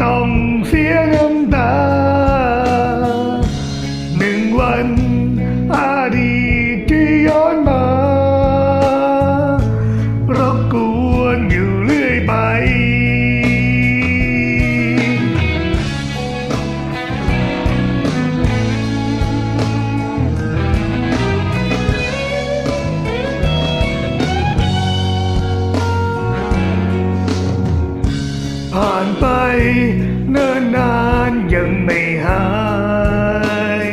ที่ เนิ่นนานยังไม่หาย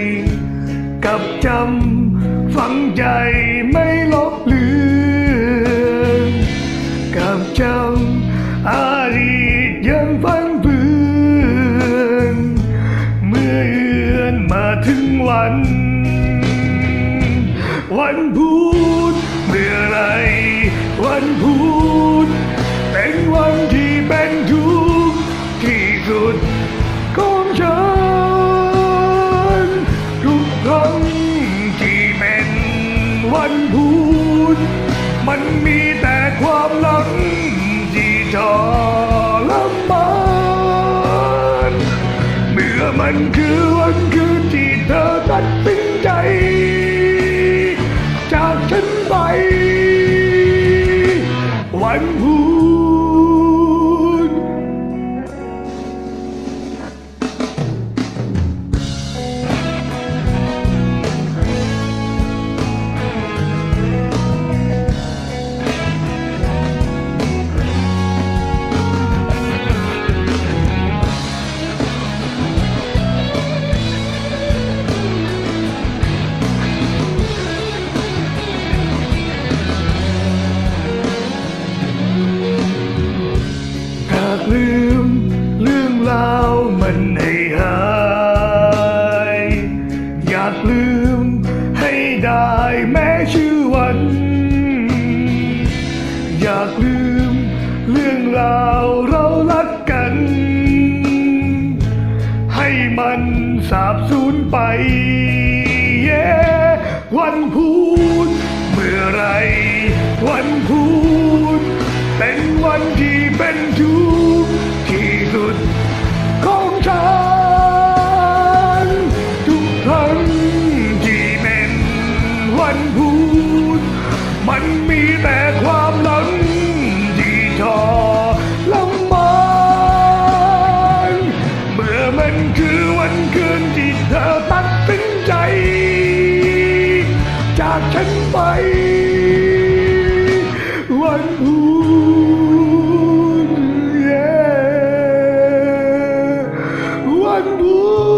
กับจำฝังใจไม่ลบเลือนกับจำอาดีตยังพันเพื่อนเมื่อเอือนมาถึงวัน วันพูดเมื่อไรวันพูด มีแต่ความหลังที่ทรมานเมื่อมันคือวันคืนที่เธอตัดสินใจ จากฉันไป วันพู อยากลืม เรื่องราวเรารักกัน ให้มันสาบสูญไป เย้วันพูดเมื่อไร วันพูดเป็นวันที่เป็นทุก มันคือวันคืนที่เธอตัดสินใจ จากฉันไป วันพุธ yeah. วันพุธ